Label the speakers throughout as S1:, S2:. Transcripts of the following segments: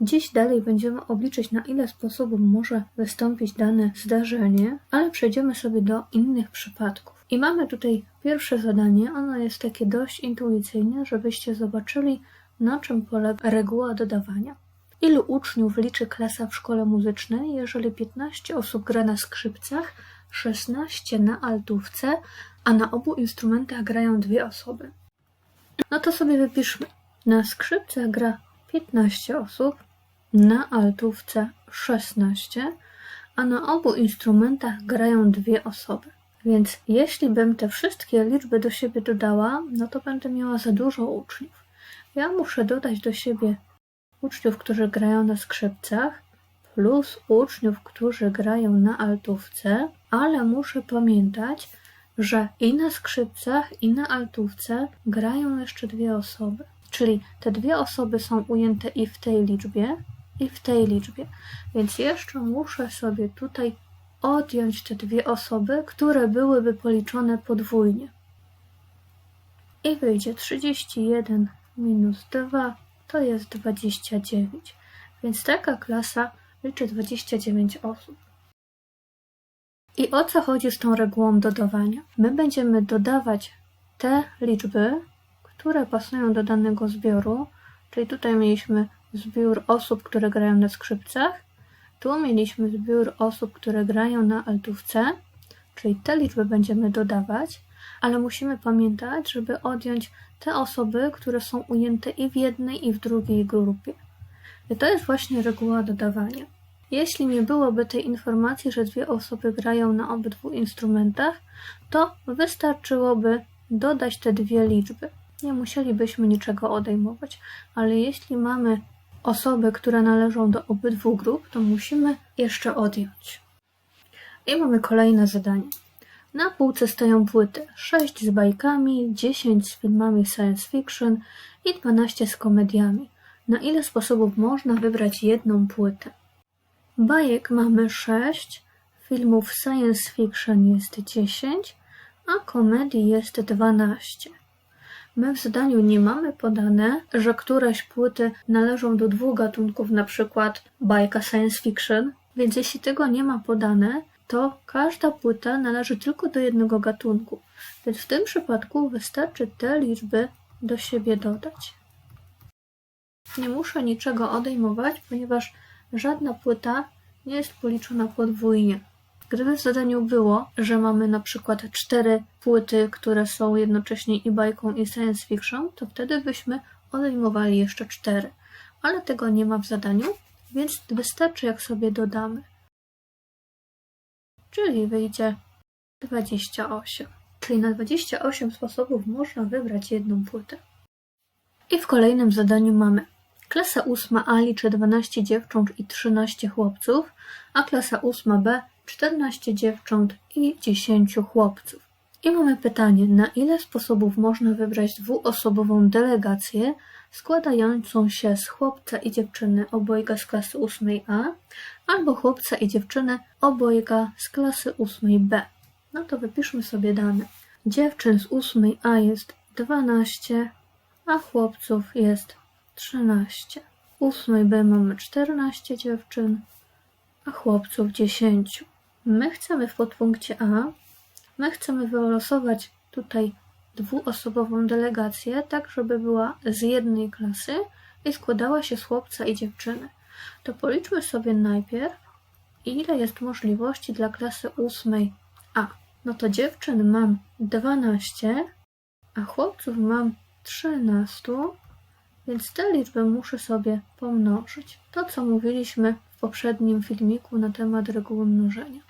S1: Dziś dalej będziemy obliczyć, na ile sposobów może wystąpić dane zdarzenie, ale przejdziemy sobie do innych przypadków. I mamy tutaj pierwsze zadanie. Ono jest takie dość intuicyjne, żebyście zobaczyli, na czym polega reguła dodawania. Ilu uczniów liczy klasa w szkole muzycznej, jeżeli 15 osób gra na skrzypcach, 16 na altówce, a na obu instrumentach grają dwie osoby? No to sobie wypiszmy. Na skrzypcach gra 15 osób, na altówce 16, a na obu instrumentach grają dwie osoby. Więc jeśli bym te wszystkie liczby do siebie dodała, no to będę miała za dużo uczniów. Ja muszę dodać do siebie uczniów, którzy grają na skrzypcach, plus uczniów, którzy grają na altówce, ale muszę pamiętać, że i na skrzypcach, i na altówce grają jeszcze dwie osoby. Czyli te dwie osoby są ujęte i w tej liczbie, i w tej liczbie. Więc jeszcze muszę sobie tutaj odjąć te dwie osoby, które byłyby policzone podwójnie. I wyjdzie 31 minus 2 to jest 29. Więc taka klasa liczy 29 osób. I o co chodzi z tą regułą dodawania? My będziemy dodawać te liczby, które pasują do danego zbioru, czyli tutaj mieliśmy zbiór osób, które grają na skrzypcach, tu mieliśmy zbiór osób, które grają na altówce, czyli te liczby będziemy dodawać, ale musimy pamiętać, żeby odjąć te osoby, które są ujęte i w jednej, i w drugiej grupie. I to jest właśnie reguła dodawania. Jeśli nie byłoby tej informacji, że dwie osoby grają na obydwu instrumentach, to wystarczyłoby dodać te dwie liczby. Nie musielibyśmy niczego odejmować, ale jeśli mamy osoby, które należą do obydwu grup, to musimy jeszcze odjąć. I mamy kolejne zadanie. Na półce stoją płyty 6 z bajkami, 10 z filmami science fiction i 12 z komediami. Na ile sposobów można wybrać jedną płytę? Bajek mamy 6, filmów science fiction jest 10, a komedii jest 12. My w zadaniu nie mamy podane, że któreś płyty należą do dwóch gatunków, na przykład bajka science fiction, więc jeśli tego nie ma podane, to każda płyta należy tylko do jednego gatunku. Więc w tym przypadku wystarczy te liczby do siebie dodać. Nie muszę niczego odejmować, ponieważ żadna płyta nie jest policzona podwójnie. Gdyby w zadaniu było, że mamy na przykład cztery płyty, które są jednocześnie i bajką, i science fiction, to wtedy byśmy odejmowali jeszcze cztery. Ale tego nie ma w zadaniu, więc wystarczy jak sobie dodamy. Czyli wyjdzie 28. Czyli na 28 sposobów można wybrać jedną płytę. I w kolejnym zadaniu mamy klasa 8a liczy 12 dziewcząt i 13 chłopców, a klasa 8b 14 dziewcząt i 10 chłopców. I mamy pytanie, na ile sposobów można wybrać dwuosobową delegację składającą się z chłopca i dziewczyny obojga z klasy 8a albo chłopca i dziewczyny obojga z klasy 8b. No to wypiszmy sobie dane. Dziewczyn z 8a jest 12, a chłopców jest 13. W 8b mamy 14 dziewczyn, a chłopców 10. My chcemy w podpunkcie A, my chcemy wylosować tutaj dwuosobową delegację, tak żeby była z jednej klasy i składała się z chłopca i dziewczyny. To policzmy sobie najpierw, ile jest możliwości dla klasy ósmej A. No to dziewczyn mam 12, a chłopców mam 13, więc te liczby muszę sobie pomnożyć. To, co mówiliśmy w poprzednim filmiku na temat reguły mnożenia.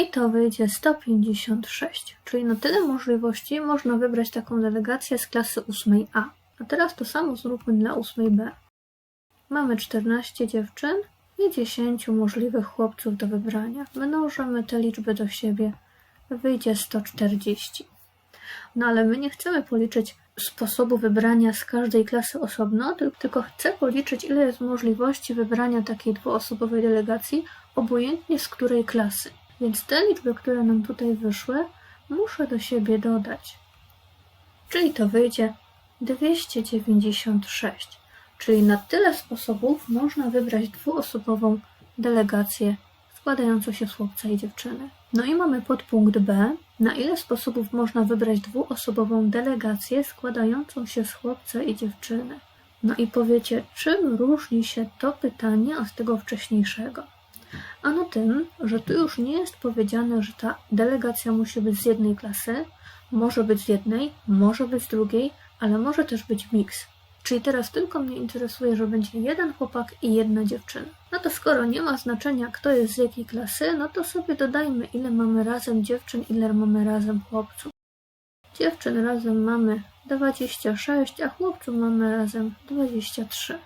S1: I to wyjdzie 156, czyli na tyle możliwości można wybrać taką delegację z klasy 8A. A teraz to samo zróbmy dla 8B. Mamy 14 dziewczyn i 10 możliwych chłopców do wybrania. Mnożymy te liczby do siebie. Wyjdzie 140. No ale my nie chcemy policzyć sposobu wybrania z każdej klasy osobno, tylko chcę policzyć, ile jest możliwości wybrania takiej dwuosobowej delegacji, obojętnie z której klasy. Więc te liczby, które nam tutaj wyszły, muszę do siebie dodać. Czyli to wyjdzie 296. Czyli na tyle sposobów można wybrać dwuosobową delegację składającą się z chłopca i dziewczyny. No i mamy podpunkt B. Na ile sposobów można wybrać dwuosobową delegację składającą się z chłopca i dziewczyny? No i powiecie, czym różni się to pytanie od tego wcześniejszego? Ano tym, że tu już nie jest powiedziane, że ta delegacja musi być z jednej klasy, może być z jednej, może być z drugiej, ale może też być miks. Czyli teraz tylko mnie interesuje, że będzie jeden chłopak i jedna dziewczyna. No to skoro nie ma znaczenia, kto jest z jakiej klasy, no to sobie dodajmy, ile mamy razem dziewczyn, ile mamy razem chłopców. Dziewczyn razem mamy 26, a chłopców mamy razem 23.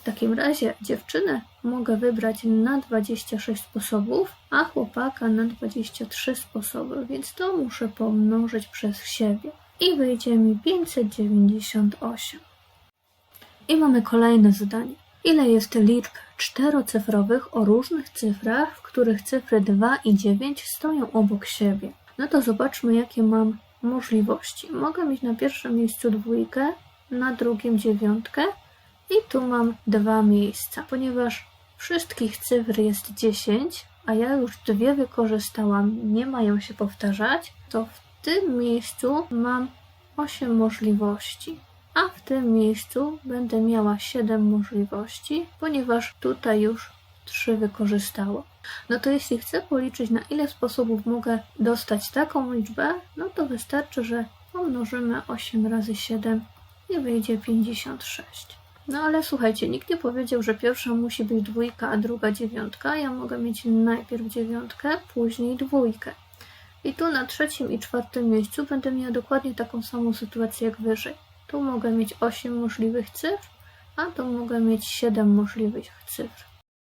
S1: W takim razie dziewczynę mogę wybrać na 26 sposobów, a chłopaka na 23 sposoby, więc to muszę pomnożyć przez siebie. I wyjdzie mi 598. I mamy kolejne zadanie. Ile jest liczb czterocyfrowych o różnych cyfrach, w których cyfry 2 i 9 stoją obok siebie? No to zobaczmy, jakie mam możliwości. Mogę mieć na pierwszym miejscu dwójkę, na drugim dziewiątkę i tu mam dwa miejsca. Ponieważ wszystkich cyfr jest 10, a ja już dwie wykorzystałam, nie mają się powtarzać, to w tym miejscu mam 8 możliwości a w tym miejscu będę miała 7 możliwości, ponieważ tutaj już 3 wykorzystało. No to jeśli chcę policzyć na ile sposobów mogę dostać taką liczbę, no to wystarczy, że pomnożymy 8 razy 7 i wyjdzie 56. No ale słuchajcie, nikt nie powiedział, że pierwsza musi być dwójka, a druga dziewiątka. Ja mogę mieć najpierw dziewiątkę, później dwójkę. I tu na trzecim i czwartym miejscu będę miała dokładnie taką samą sytuację jak wyżej. Tu mogę mieć 8 możliwych cyfr, a tu mogę mieć 7 możliwych cyfr.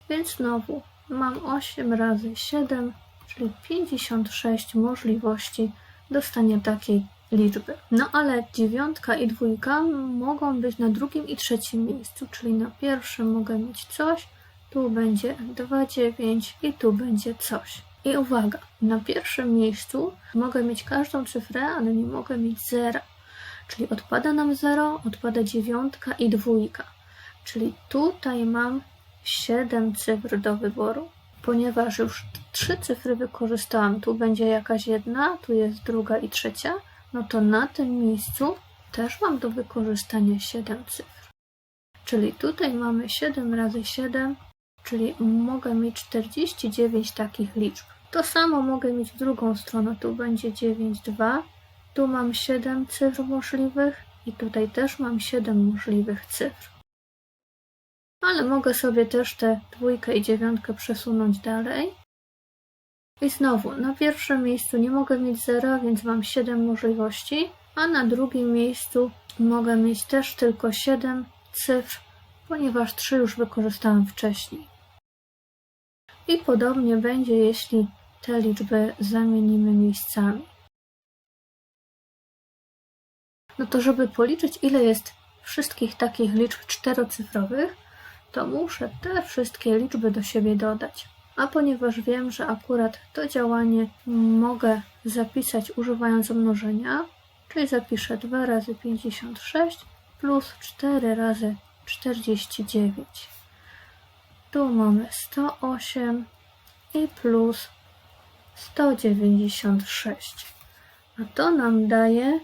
S1: Więc znowu mam 8 razy 7, czyli 56 możliwości dostania takiej liczby. No ale dziewiątka i dwójka mogą być na drugim i trzecim miejscu, czyli na pierwszym mogę mieć coś, tu będzie 2, 9 i tu będzie coś. I uwaga, na pierwszym miejscu mogę mieć każdą cyfrę, ale nie mogę mieć zera. Czyli odpada nam 0, odpada dziewiątka i dwójka. Czyli tutaj mam 7 cyfr do wyboru. Ponieważ już trzy cyfry wykorzystałam, tu będzie jakaś jedna, tu jest druga i trzecia, no to na tym miejscu też mam do wykorzystania 7 cyfr. Czyli tutaj mamy 7 razy 7, czyli mogę mieć 49 takich liczb. To samo mogę mieć w drugą stronę, tu będzie 9, 2, tu mam 7 cyfr możliwych i tutaj też mam 7 możliwych cyfr. Ale mogę sobie też tę dwójkę i dziewiątkę przesunąć dalej. I znowu, na pierwszym miejscu nie mogę mieć zera, więc mam 7 możliwości, a na drugim miejscu mogę mieć też tylko 7 cyfr, ponieważ 3 już wykorzystałam wcześniej. I podobnie będzie, jeśli te liczby zamienimy miejscami. no to żeby policzyć ile jest wszystkich takich liczb czterocyfrowych, to muszę te wszystkie liczby do siebie dodać. A ponieważ wiem, że akurat to działanie mogę zapisać używając mnożenia, czyli zapiszę 2 razy 56 plus 4 razy 49. Tu mamy 108 i plus 196. A to nam daje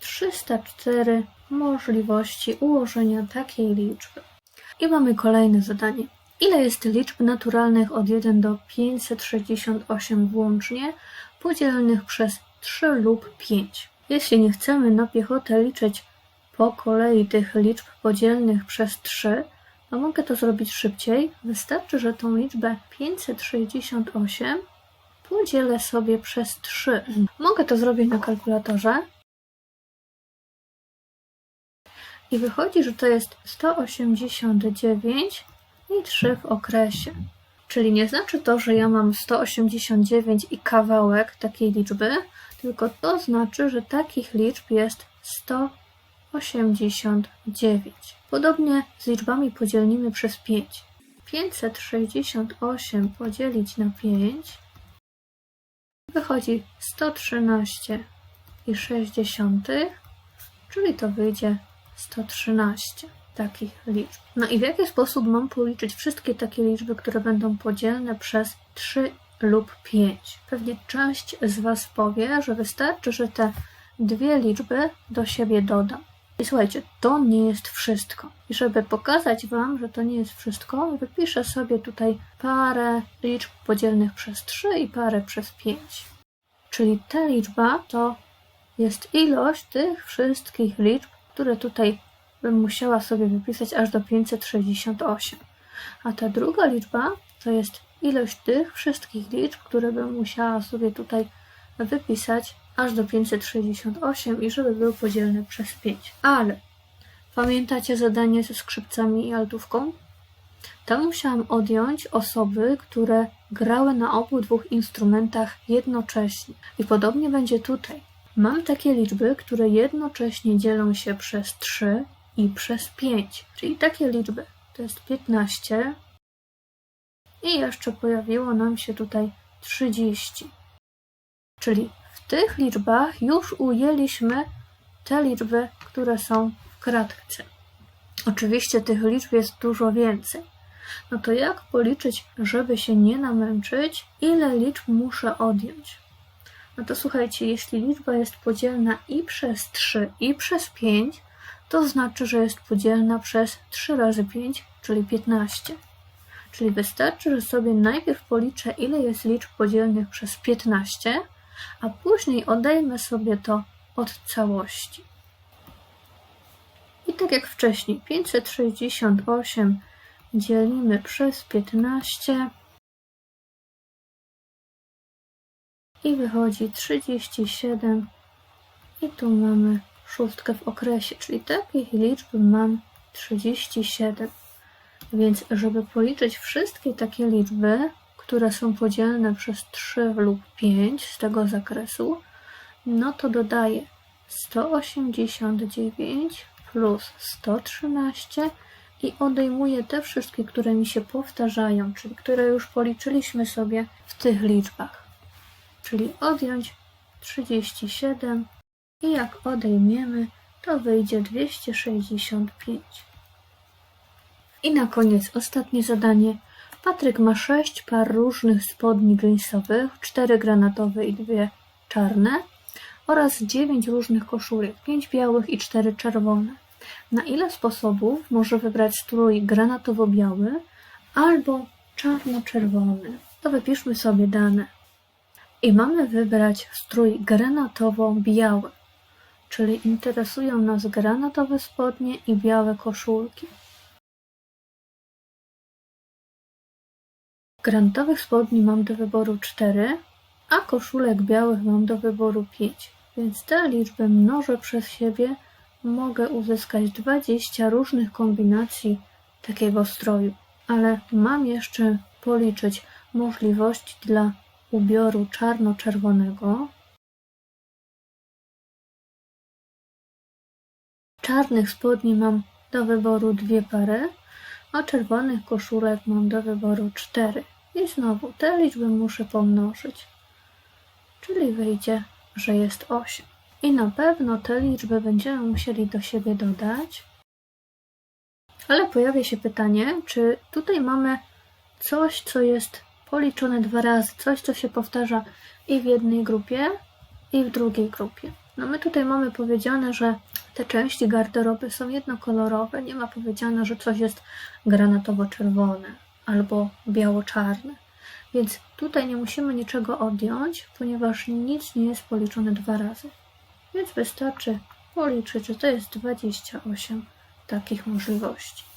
S1: 304 możliwości ułożenia takiej liczby. I mamy kolejne zadanie. Ile jest liczb naturalnych od 1 do 568 włącznie, podzielonych przez 3 lub 5? Jeśli nie chcemy na piechotę liczyć po kolei tych liczb podzielnych przez 3, to mogę to zrobić szybciej. Wystarczy, że tą liczbę 568 podzielę sobie przez 3. Mogę to zrobić na kalkulatorze. I wychodzi, że to jest 189 i 3 w okresie. Czyli nie znaczy to, że ja mam 189 i kawałek takiej liczby, tylko to znaczy, że takich liczb jest 189. Podobnie z liczbami podzielnymi przez 5. 568 podzielić na 5 wychodzi 113 i 60, czyli to wyjdzie 113. takich liczb. No i w jaki sposób mam policzyć wszystkie takie liczby, które będą podzielne przez 3 lub 5? Pewnie część z Was powie, że wystarczy, że te dwie liczby do siebie dodam. I słuchajcie, to nie jest wszystko. I żeby pokazać Wam, że to nie jest wszystko, wypiszę sobie tutaj parę liczb podzielnych przez 3 i parę przez 5. Czyli ta liczba to jest ilość tych wszystkich liczb, które tutaj bym musiała sobie wypisać aż do 568. A ta druga liczba to jest ilość tych wszystkich liczb, które bym musiała sobie tutaj wypisać aż do 568 i żeby były podzielne przez 5. Ale pamiętacie zadanie ze skrzypcami i altówką? Tam musiałam odjąć osoby, które grały na obu dwóch instrumentach jednocześnie. I podobnie będzie tutaj. Mam takie liczby, które jednocześnie dzielą się przez 3 i przez 5, czyli takie liczby. To jest 15 i jeszcze pojawiło nam się tutaj 30. Czyli w tych liczbach już ujęliśmy te liczby, które są w kratce. Oczywiście tych liczb jest dużo więcej. No to jak policzyć, żeby się nie namęczyć, ile liczb muszę odjąć? No to słuchajcie, jeśli liczba jest podzielna i przez 3, i przez 5, to znaczy, że jest podzielna przez 3 razy 5, czyli 15. Czyli wystarczy, że sobie najpierw policzę, ile jest liczb podzielnych przez 15, a później odejmę sobie to od całości. I tak jak wcześniej, 568 dzielimy przez 15 i wychodzi 37 i tu mamy szóstkę w okresie, czyli takich liczb mam 37. Więc żeby policzyć wszystkie takie liczby, które są podzielne przez 3 lub 5 z tego zakresu, no to dodaję 189 plus 113 i odejmuję te wszystkie, które mi się powtarzają, czyli które już policzyliśmy sobie w tych liczbach. Czyli odjąć 37 i jak odejmiemy, to wyjdzie 265. I na koniec ostatnie zadanie. Patryk ma 6 par różnych spodni jeansowych, 4 granatowe i 2 czarne oraz 9 różnych koszulek, 5 białych i 4 czerwone. Na ile sposobów może wybrać strój granatowo-biały albo czarno-czerwony? To wypiszmy sobie dane. I mamy wybrać strój granatowo-biały, czyli interesują nas granatowe spodnie i białe koszulki. Granatowych spodni mam do wyboru 4, a koszulek białych mam do wyboru 5, więc te liczby mnożę przez siebie, mogę uzyskać 20 różnych kombinacji takiego stroju. Ale mam jeszcze policzyć możliwości dla ubioru czarno-czerwonego. Czarnych spodni mam do wyboru dwie pary, a czerwonych koszulek mam do wyboru cztery. I znowu te liczby muszę pomnożyć. Czyli wyjdzie, że jest 8. I na pewno te liczby będziemy musieli do siebie dodać. Ale pojawia się pytanie, czy tutaj mamy coś, co jest policzone dwa razy, coś, co się powtarza i w jednej grupie, i w drugiej grupie. No my tutaj mamy powiedziane, że te części garderoby są jednokolorowe. Nie ma powiedziane, że coś jest granatowo-czerwone albo biało-czarne. Więc tutaj nie musimy niczego odjąć, ponieważ nic nie jest policzone dwa razy. Więc wystarczy policzyć, że to jest 28 takich możliwości.